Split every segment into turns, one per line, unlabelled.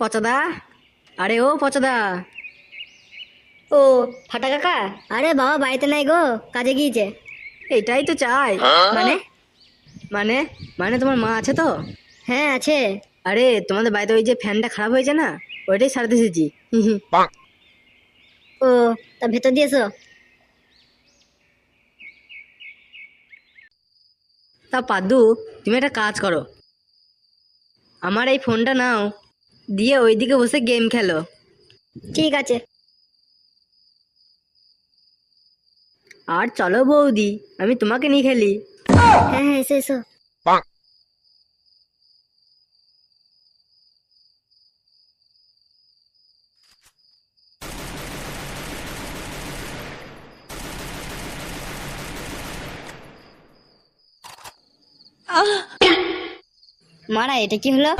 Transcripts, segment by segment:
পচাদা? আরে ও পচাদা। ও ফাটা কাকা? আরে বাবা বাড়িতে নাই গো কাজে গিয়েছে। এটাই তো চাই। মানে? মানে? মানে তোমার মা আছে তো? হ্যাঁ আছে। আরে তোমাদের বাড়িতে ওই যে ফ্যানটা খারাপ হয়েছে না? ওইটাই সারাতে এসেছি। ও তা ভেতর দিয়েছ? তা পাদু তুমি একটা কাজ করো। আমার এই ফোনটা নাও। দিয়ে ওইদিকে বসে গেম খেলো। ঠিক আছে। আর চলো বৌদি আমি তোমাকে নিয়ে খেলি। হ্যাঁ হ্যাঁ এসো এসো। মারা এটা কি হলো?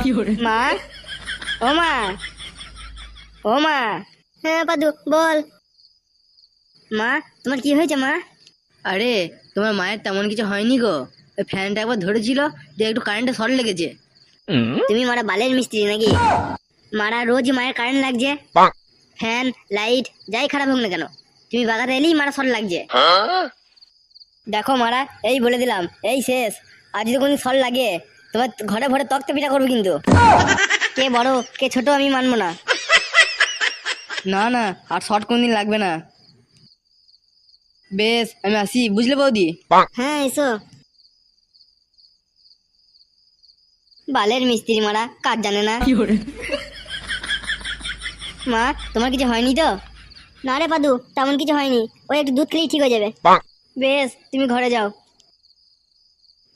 মা ও মা ও মা হ্যাঁ পাদু বল। মা তোমার কি হয়েছে মা? আরে তোমার মায়ের তেমন কিছু হয়নি গো। ওই ফ্যানটা একবার ধরেছিল দিয়ে একটু কারেন্টে শর্ট লেগেছে। তুমি মারা বালের মিস্ত্রি নাকি? মারা রোজ মায়ের কারেন্ট লাগছে। ফ্যান লাইট যাই খারাপ হোক না কেন। তুমি বাগাতে এলেই মারা শর্ট লাগছে। দেখো মারা এই বলে দিলাম এই শেষ। আর যদি কোনো শর্ট লাগে। তোমার ঘরে ঘরে তক্ত পিঠা করব কিন্তু। কে বড় কে ছোট আমি মানবো না। না না আর শর্ট কোনদিন লাগবে না। বেশ আমি আসি বুঝলে বৌদি? হ্যাঁ এসো। বালের মিস্ত্রি মারা কাজ জানে না? মা তোমার কিছু হয়নি তো? না রে পাদু তেমন কিছু হয়নি। ওই একটু দুধ খেলেই ঠিক হয়ে যাবে। বেশ তুমি ঘরে যাও।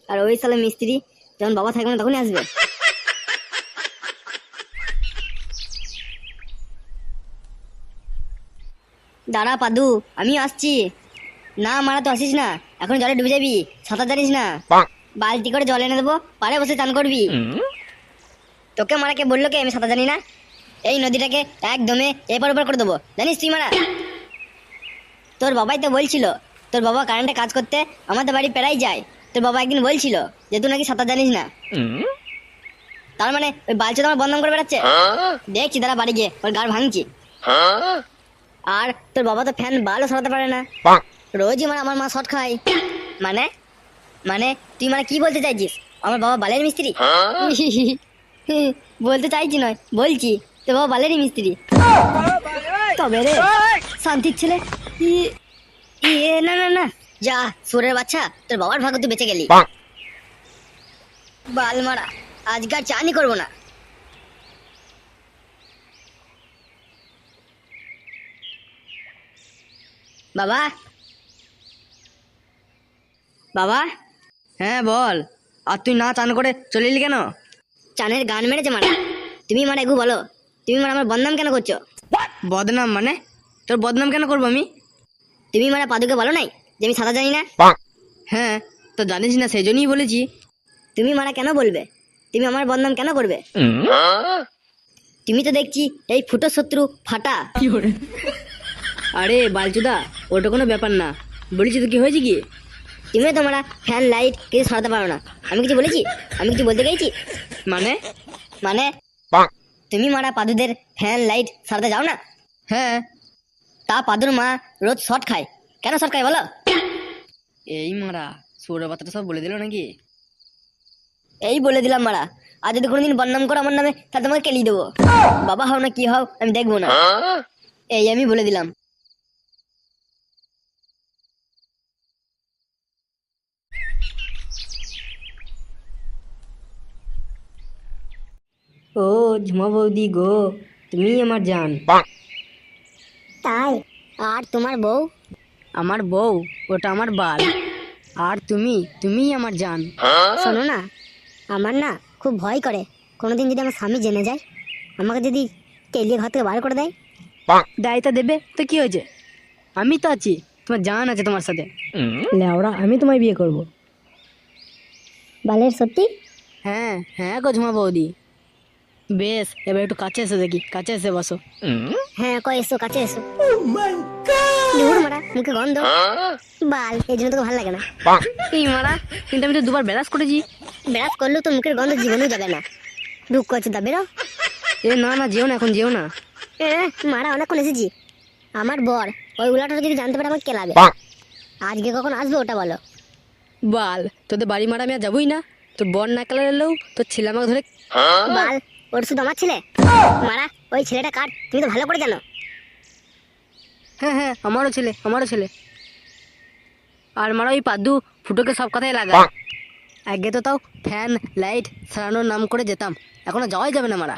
আর ওই সালে মিস্ত্রি যখন বাবা থাকবে না তখনই আসবে। দাঁড়া পাদু আমি আসছি। না মারা তো আসিস না। এখন জলে ডুবে যাবি। সাঁতার জানিস না। বালতি করে জল এনে দেবো। পারে বসে চান করবি। তোকে মারা কে বলল কে? আমি সাঁতার জানি না। এই নদীটাকে একদমে এপার ওপার করে দেবো। জানিস তুই মারা? তোর বাবাই তো বলছিল তোর বাবা কারেন্টে কাজ করতে আমাদের বাড়ি পেরাই যায়। তোর বাবা একদিন বলছিল যে তুই নাকি সাঁতার জানিস না। তার মানে ওই বালছে তোমার বন্ধন করে বেড়াচ্ছে। দেখছি তারা বাড়ি গিয়ে ওর গাড় ভাঙছি। আর তোর বাবা তো ফ্যান বালও সরাতে পারে না। রোজই মানে আমার মা শট খায়। মানে? মানে তুই মানে কি বলতে চাইছিস? আমার বাবা বালের মিস্ত্রি? বলতে চাইছি নয় বলছি তোর বাবা বালেরই মিস্ত্রি। তবে রে শান্তির ছেলে। ই- ইয়ে না না না। যা সুরের বাচ্চা তোর বাবার ভাগ্য তুই বেঁচে গেলি। বাল মারা আজকাল চানি করব না। বাবা? বাবা? হ্যাঁ বল। আর তুই না চান করে চলে এলি কেন? চানের গান মেরেছে মারা। তুমি মানে গু বলো। তুমি মানে আমার বদনাম কেন করছ? বদনাম মানে? তোর বদনাম কেন করব আমি? তুমি মানে পাদুকে বলো নাই? যে আমি সাদা জানি না? হ্যাঁ তো জানিস না সেই জন্যই বলেছি। তুমি মারা কেন বলবে? তুমি আমার বদনাম কেন করবে? তুমি তো দেখছি এই ফুটো শত্রু ফাটা। আরে বালচুদা ওটা কোনো ব্যাপার না। বলেছি তো কি হয়েছে কি? তুমি তোমরা ফ্যান লাইট কিছু সরাতে পারো না। আমি কিছু বলেছি? আমি কিছু বলতে গেছি? মানে? মানে? তুমি মারা পাদুদের ফ্যান লাইট সারাতে যাও না? হ্যাঁ। তা পাদুর মা রোজ শর্ট খায়। কেন শর্ট খায় বলো? এই মারা সৌরভ বাচ্চাটা সব বলে দিল নাকি? এই বলে দিলাম মারা। আর যদি কোনোদিন বদনাম করো আমার নামে তাহলে তোমাকে কেলি দেবো। বাবা হও না কি হও আমি দেখব না। এই আমি বলে দিলাম। ও ঝুমা বৌদি গো তুমি আমার জান।
তাই আর তোমার বউ?
আমার বউ ওটা আমার বাল। আর তুমি তুমিই আমার জান।
শোনো না আমার না খুব ভয় করে। কোনোদিন যদি আমার স্বামী জেনে যায় আমাকে যদি তেলিয়ে ঘর থেকে বার করে দেয়।
দায়িত্ব দেবে? তো কি হয়েছে? আমি তো আছি তোমার জান আছে তোমার সাথে। লেওড়া আমি তোমায় বিয়ে করব।
বালের সত্যি?
হ্যাঁ হ্যাঁ গো ঝুমা বৌদি। বেশ এবার একটু কাছে এসে দেখি কাছে এসে বসো।
হ্যাঁ কয় এসো কাছে এসো। দূর মারা মুখে গন্ধ। বাল এই জন্য তোকে ভালো লাগে না।
এই মারা কিন্তু আমি তো দুবার ব্যালাস করেছি।
বেড়াস করলেও তো মুখের গন্ধ জীবনেও যাবে না। দুঃখ করছে তা বেরো।
এ না না যেও না এখন যেও না।
এ, মারা অনেকক্ষণ এসেছি। আমার বর ওই উলাটা যদি জানতে পারে আমাকে কেলাবে। আজকে কখন আসবে ওটা বলো।
বাল তোদের বাড়ি মারা আমি আর যাবোই না। তোর বর না কালার এলেও তোর ছেলে আমাকে ধরে
বাল ওর শুধু আমার ছেলে? মারা ওই ছেলেটা কাট তুমি তো ভালো করে জানো।
হ্যাঁ হ্যাঁ আমারও ছেলে আমারও ছেলে। আর মারা ওই পাদ্দু ফুটোকে সব কথাই লাগা। আগে তো তাও ফ্যান লাইট সারানোর নাম করে যেতাম এখন যাওয়াই যাবে না মারা।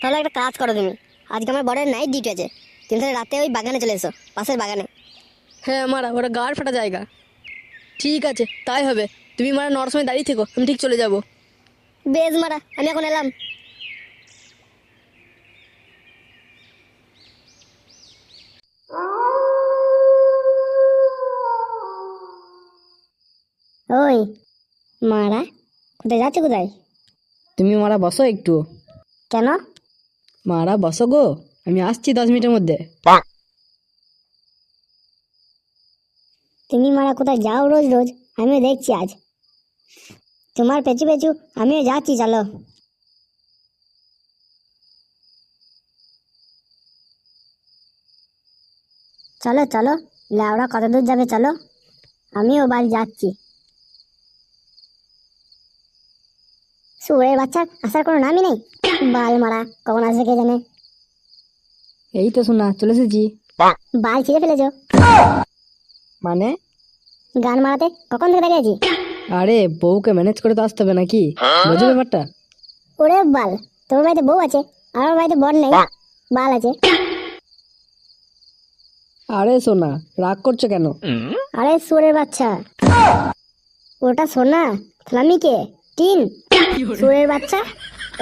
তাহলে একটা কাজ করো তুমি আজকে আমার বড়ের নাইট ডিউটি আছে তুমি তাহলে রাতে ওই বাগানে চলে এসো পাশের বাগানে।
হ্যাঁ মারা ওটা গাড় ফাটা জায়গা। ঠিক আছে তাই হবে তুমি মারা নটার সময় দাঁড়িয়ে থেকো আমি ঠিক চলে যাব।
বেশ মারা আমি এখন এলাম। ওই মারা কোথায় যাচ্ছে কোথায়?
তুমি মারা বসো একটু।
কেন?
মারা বসো গো আমি আসছি দশ মিনিটের মধ্যে।
তুমি মারা কোথায় যাও রোজ রোজ আমিও দেখছি আজ। তোমার পেছু পেছু আমিও যাচ্ছি চলো। চলো চলো ল্যাওড়া কত দূর যাবে চলো। আমিও বাড়ি যাচ্ছি। শুয়ে বাচ্চা আসার কোনো নামই নেই। বাল মারা কখন আসবে কে জানে?
এই তো শোনা চলে এসেছি।
বাল ছিঁড়ে ফেলেছো।
মানে?
গান মারাতে কখন থেকে দাঁড়িয়ে আছি?
আরে বউকে ম্যানেজ করে তো আসতে হবে নাকি? বোঝো ব্যাপারটা?
ওরে বাল তোমার বাড়িতে বউ আছে আর আমার বাড়িতে বর নেই। বাল আছে।
আরে সোনা রাগ করছ কেন?
আরে সুরের বাচ্চা। ওটা সোনা ফ্লামিকে টিন সুরের বাচ্চা?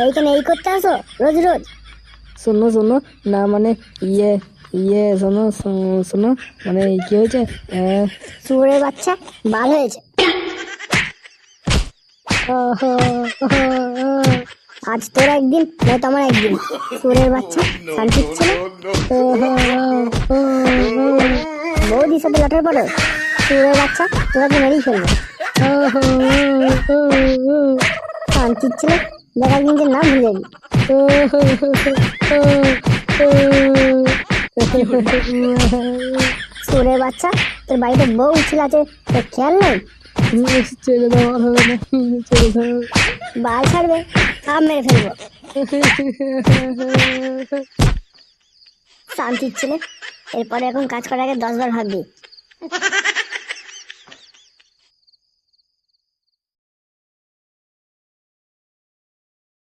এইখানে এই করতে আসো রোজ রোজ।
শোনো শোনো না মানে ইয়ে ইয়ে শোনো শোনো মানে কি হয়েছে? আহ,
সুরের বাচ্চা বাল হয়েছে। আজ তোর একদিন নয়তো তোমার একদিন। সুরের বাচ্চা শান্তির ছেলে। বৌদির সাথে লটার পড়ো। সুরের বাচ্চা তোরা তো মেরেই ফেলবে। শান্তির ছেলে দেখার কিন্তু নাম ভুলে যাবি ও। বাচ্চা তোর বাড়িতে বউ ছিল আছে তোর খেয়াল নেই
ছেড়ে দাও আর হবে না ছেড়ে
বাল ছাড়বে সব মেরে ফেলব শান্তির ছেলে এরপরে এখন কাজ করার আগে দশবার ভাববি